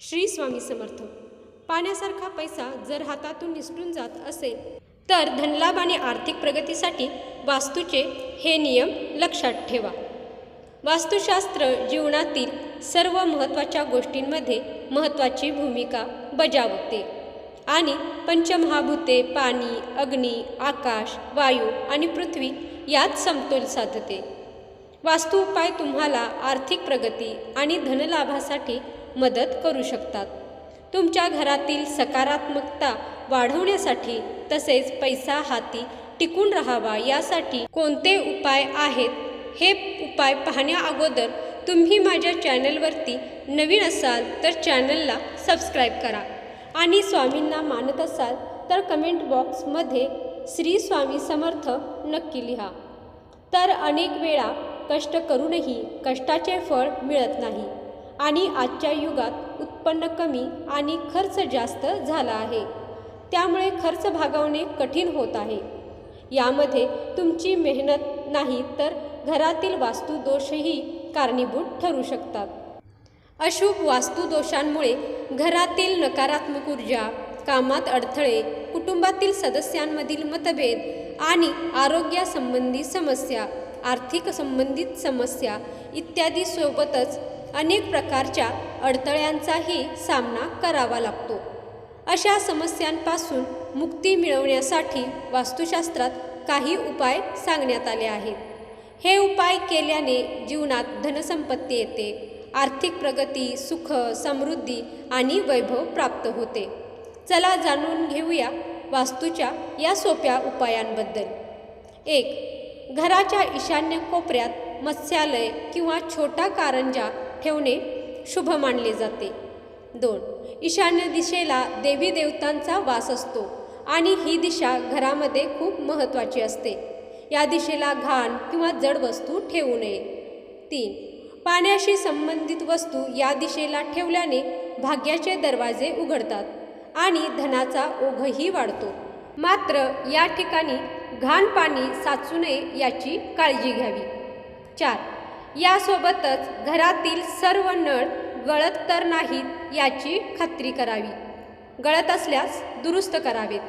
श्री स्वामी समर्थ. पाण्यासारखा पैसा जर हातातून निसटून जात असेल तर धनलाभ आणि आर्थिक प्रगतीसाठी वास्तूचे हे नियम लक्षात ठेवा. वास्तुशास्त्र जीवनातील सर्व महत्त्वाच्या गोष्टींमध्ये महत्त्वाची भूमिका बजावते आणि पंचमहाभूते पाणी अग्नी आकाश वायू आणि पृथ्वी यात समतोल साधते. वास्तु उपाय तुम्हाला आर्थिक प्रगती आणि धनलाभासाठी मदत करू शकतात. तुमच्या घरातील सकारात्मकता वाढवण्यासाठी तसेच पैसा हाती टिकून राहावा यासाठी कोणते उपाय आहेत? हे उपाय पाहण्या अगोदर तुम्ही माझ्या चॅनलवरती नवीन असाल तर चॅनलला सबस्क्राईब करा. आणि स्वामींना मानत असाल तर कमेंट बॉक्समध्ये श्री स्वामी समर्थ नक्की लिहा. तर अनेक वेळा कष्ट करूनही कष्टाचे फळ मिळत नाही. आणि आजच्या युगात उत्पन्न कमी आणि खर्च जास्त झाला आहे. त्यामुळे खर्च भागवणे कठीण होत आहे. यामध्ये तुमची मेहनत नाही तर घरातील वास्तुदोषही कारणीभूत ठरू शकतात. अशुभ वास्तुदोषांमुळे घरातील नकारात्मक ऊर्जा कामात अडथळे कुटुंबातील सदस्यांमधील मतभेद आणि आरोग्यासंबंधी समस्या आर्थिक संबंधित समस्या इत्यादी सोबतच अनेक प्रकारच्या अडथळ्यांचाही सामना करावा लागतो. अशा समस्यांपासून मुक्ती मिळवण्यासाठी वास्तुशास्त्रात काही उपाय सांगण्यात आले आहेत. हे उपाय केल्याने जीवनात धनसंपत्ती येते आर्थिक प्रगती सुख समृद्धी आणि वैभव प्राप्त होते. चला जाणून घेऊया वास्तूच्या या सोप्या उपायांबद्दल. एक घराच्या ईशान्य कोपऱ्यात मत्स्यालय किंवा छोटा कारंजा ठेवणे शुभ मानले जाते. दोन ईशान्य दिशेला देवी देवतांचा वास असतो आणि ही दिशा घरामध्ये खूप महत्त्वाची असते. या दिशेला घाण किंवा जड वस्तू ठेवू नये. तीन पाण्याशी संबंधित वस्तू या दिशेला ठेवल्याने भाग्याचे दरवाजे उघडतात आणि धनाचा ओघही वाढतो. मात्र या ठिकाणी घाण पाणी साचू नये याची काळजी घ्यावी. चार यासोबतच घरातील सर्व नळ गळत तर नाहीत याची खात्री करावी. गळत असल्यास दुरुस्त करावेत.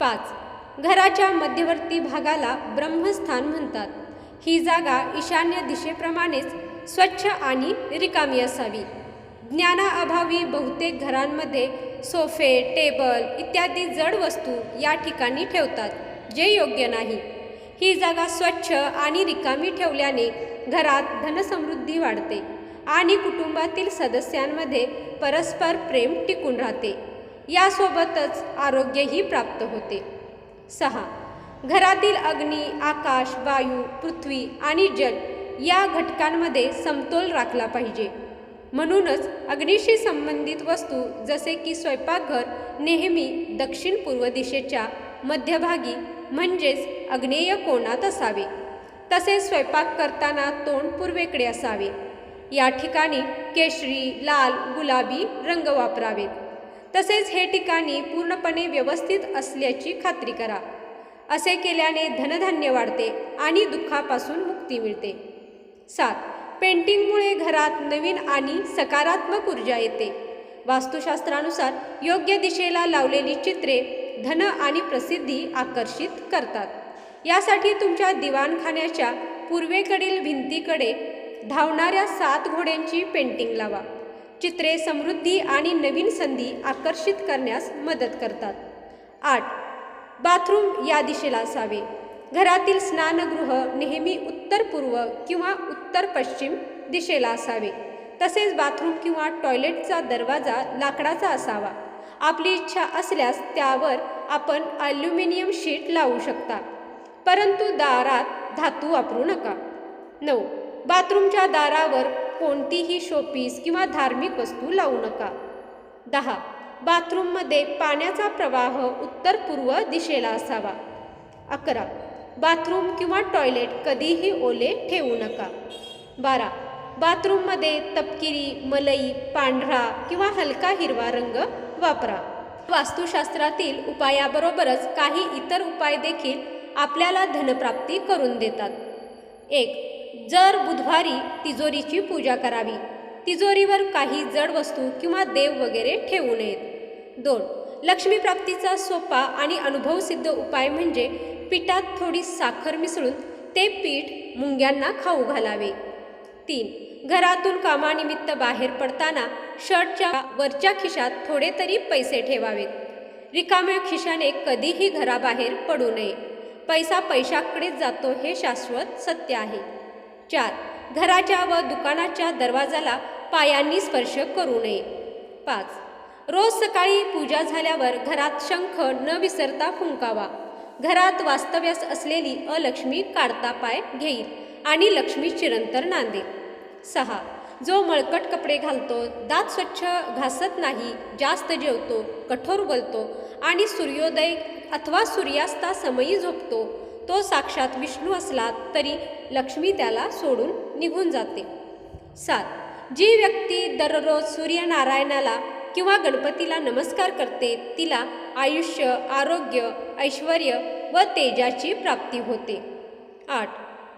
पाच. घराच्या मध्यवर्ती भागाला ब्रह्मस्थान म्हणतात. ही जागा ईशान्य दिशेप्रमाणेच स्वच्छ आणि रिकामी असावी. ज्ञानाअभावी बहुतेक घरांमध्ये सोफे टेबल इत्यादी जड वस्तू या ठिकाणी ठेवतात जे योग्य नाही. ही जागा स्वच्छ आणि रिकामी ठेवल्याने घरात धनसमृद्धी वाढते आणि कुटुंबातील सदस्यांमध्ये परस्पर प्रेम टिकून राहते. यासोबतच आरोग्यही प्राप्त होते. सहा. घरातील अग्नी आकाश वायू पृथ्वी आणि जल या घटकांमध्ये समतोल राखला पाहिजे. म्हणूनच अग्नीशी संबंधित वस्तू जसे की स्वयंपाकघर नेहमी दक्षिण पूर्व दिशेच्या मध्यभागी म्हणजेच अग्नेय कोणात असावे? तसेच स्वयंपाक करताना तोंड पूर्वेकडे असावे. या ठिकाणी केशरी लाल गुलाबी रंग वापरावेत. तसेच हे ठिकाणी पूर्णपणे व्यवस्थित असल्याची खात्री करा. असे केल्याने धनधान्य वाढते आणि दुःखापासून मुक्ती मिळते. सात. पेंटिंगमुळे घरात नवीन आणि सकारात्मक ऊर्जा येते. वास्तुशास्त्रानुसार योग्य दिशेला लावलेली चित्रे धन आणि प्रसिद्धी आकर्षित करतात. यासाठी तुमच्या दिवाणखान्याच्या पूर्वेकडील भिंतीकडे धावणाऱ्या सात घोड्यांची पेंटिंग लावा. चित्रे समृद्धी आणि नवीन संधी आकर्षित करण्यास मदत करतात. आठ. बाथरूम या दिशेला असावे. घरातील स्नानगृह नेहमी उत्तर पूर्व किंवा उत्तर पश्चिम दिशेला असावे. तसेच बाथरूम किंवा टॉयलेटचा दरवाजा लाकडाचा असावा. आपली इच्छा असल्यास त्यावर आपण ॲल्युमिनियम शीट लावू शकता. परंतु दारात धातू वापरू नका. नऊ. बाथरूमच्या दारावर कोणतीही शोपीस किंवा धार्मिक वस्तू लावू नका. दहा. बाथरूममध्ये पाण्याचा प्रवाह उत्तर पूर्व दिशेला असावा. अकरा. बाथरूम किंवा टॉयलेट कधीही ओले ठेवू नका. बारा. बाथरूममध्ये तपकिरी मलई पांढरा किंवा हलका हिरवा रंग वापरा. वास्तुशास्त्रातील उपायाबरोबरच काही इतर उपाय देखील आपल्याला धनप्राप्ती करून देतात. एक जर बुधवारी तिजोरीची पूजा करावी. तिजोरीवर काही जड वस्तू किंवा देव वगैरे ठेवू नयेत. दोन लक्ष्मी प्राप्तीचा सोपा आणि अनुभवसिद्ध उपाय म्हणजे पिठात थोडी साखर मिसळून ते पीठ मुंग्यांना खाऊ घालावे. तीन घरातून कामानिमित्त बाहेर पडताना शर्टच्या वरच्या खिशात थोडे तरी पैसे ठेवावेत. रिकाम्या खिशाने कधीही घराबाहेर पडू नये. पैसा पैशाकडेच जातो हे शाश्वत सत्य आहे. चार घराच्या व दुकानाच्या दरवाजाला पायांनी स्पर्श करू नये. पाच रोज सकाळी पूजा झाल्यावर घरात शंख न विसरता फुंकावा. घरात वास्तव्यास असलेली अलक्ष्मी काढता पाय घेईल आणि लक्ष्मी चिरंतर नांदेल. सहा जो मळकट कपडे घालतो दात स्वच्छ घासत नाही जास्त जेवतो कठोर बोलतो आणि सूर्योदय अथवा सूर्यास्तासमयी झोपतो तो साक्षात विष्णू असला तरी लक्ष्मी त्याला सोडून निघून जाते. सात जी व्यक्ती दररोज सूर्यनारायणाला किंवा गणपतीला नमस्कार करते तिला आयुष्य आरोग्य ऐश्वर व तेजाची प्राप्ती होते. आठ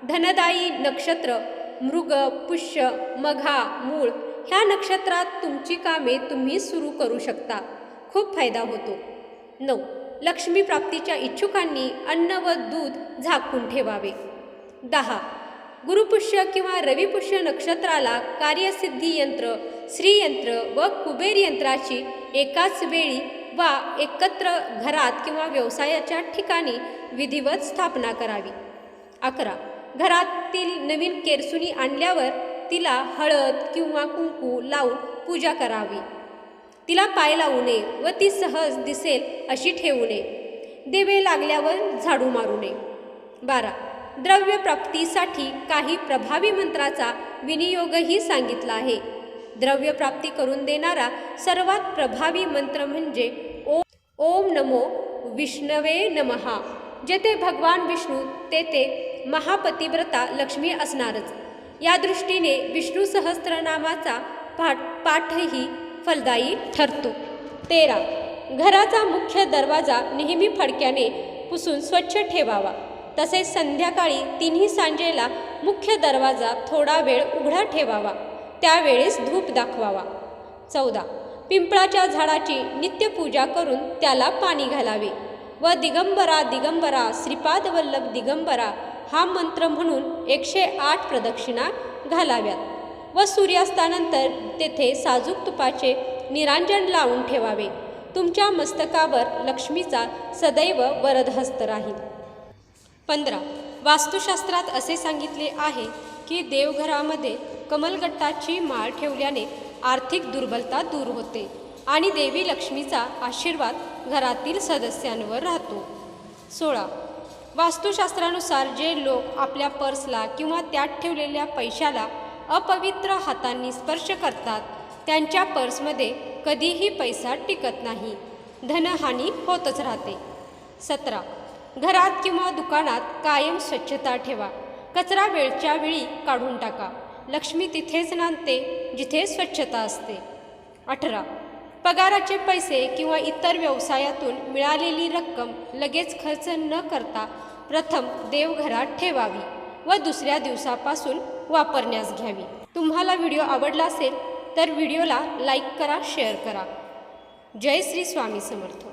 धनदायी नक्षत्र मृग पुष्य मघा मूळ ह्या नक्षत्रात तुमची कामे तुम्ही सुरू करू शकता. खूप फायदा होतो. नऊ. लक्ष्मी प्राप्तीच्या इच्छुकांनी अन्न व दूध झाकून ठेवावे. दहा. गुरुपुष्य किंवा रविपुष्य नक्षत्राला कार्यसिद्धी यंत्र श्रीयंत्र व कुबेर यंत्राची एकाच वेळी वा एकत्र घरात किंवा व्यवसायाच्या ठिकाणी विधिवत स्थापना करावी. अकरा. घरातील नवीन केरसुनी आणल्यावर तिला हळद किंवा कुंकू लावून पूजा करावी. तिला पाय लावू नये व ती सहज दिसेल अशी ठेवू नये. देवे लागल्यावर झाडू मारू नये. बारा. द्रव्य प्राप्तीसाठी काही प्रभावी मंत्राचा विनियोगही सांगितला आहे. द्रव्य प्राप्ती करून देणारा सर्वात प्रभावी मंत्र म्हणजे ओम ओम नमो विष्णवे नमहा जेथे भगवान विष्णू तेथे महापतिव्रता लक्ष्मी असणारच. या दृष्टीने विष्णू सहस्त्रनामाचा पाठ पाठही फलदायी ठरतो. तेरा. घराचा मुख्य दरवाजा नेहमी फडक्याने पुसून स्वच्छ ठेवावा. तसेच संध्याकाळी तिन्ही सांजेला मुख्य दरवाजा थोडा वेळ उघडा ठेवावा. त्यावेळेस धूप दाखवावा. चौदा. पिंपळाच्या झाडाची नित्यपूजा करून त्याला पाणी घालावे. व दिगंबरा दिगंबरा श्रीपाद वल्लभ दिगंबरा हा मंत्र म्हणून एकशे आठ प्रदक्षिणा घालाव्यात व सूर्यास्तानंतर तेथे साजूक तुपाचे निरांजन लावून ठेवावे. तुमच्या मस्तकावर लक्ष्मीचा सदैव वरदहस्त राहील. पंधरा. वास्तुशास्त्रात असे सांगितले आहे की देवघरामध्ये कमलगट्टाची माळ ठेवल्याने आर्थिक दुर्बलता दूर होते आणि देवी लक्ष्मीचा आशीर्वाद घरातील सदस्यांवर राहतो. सोळा. वास्तुशास्त्रानुसार जे लोक आपल्या पर्सला किंवा त्यात ठेवलेल्या पैशाला अपवित्र हातांनी स्पर्श करतात त्यांच्या पर्समध्ये कधीही पैसा टिकत नाही. धनहानी होतच राहते. सतरा. घरात किंवा दुकानात कायम स्वच्छता ठेवा. कचरा वेळच्या वेळी काढून टाका. लक्ष्मी तिथेच नांदते जिथे स्वच्छता असते. अठरा. पगाराचे पैसे किंवा इतर व्यवसायातून मिळालेली रक्कम लगेच खर्च न करता प्रथम देवघरात ठेवावी व दुसऱ्या दिवसापासून वापरण्यास घ्यावी. तुम्हाला व्हिडिओ आवडला असेल तर व्हिडिओला लाईक करा शेअर करा. जय श्री स्वामी समर्थ.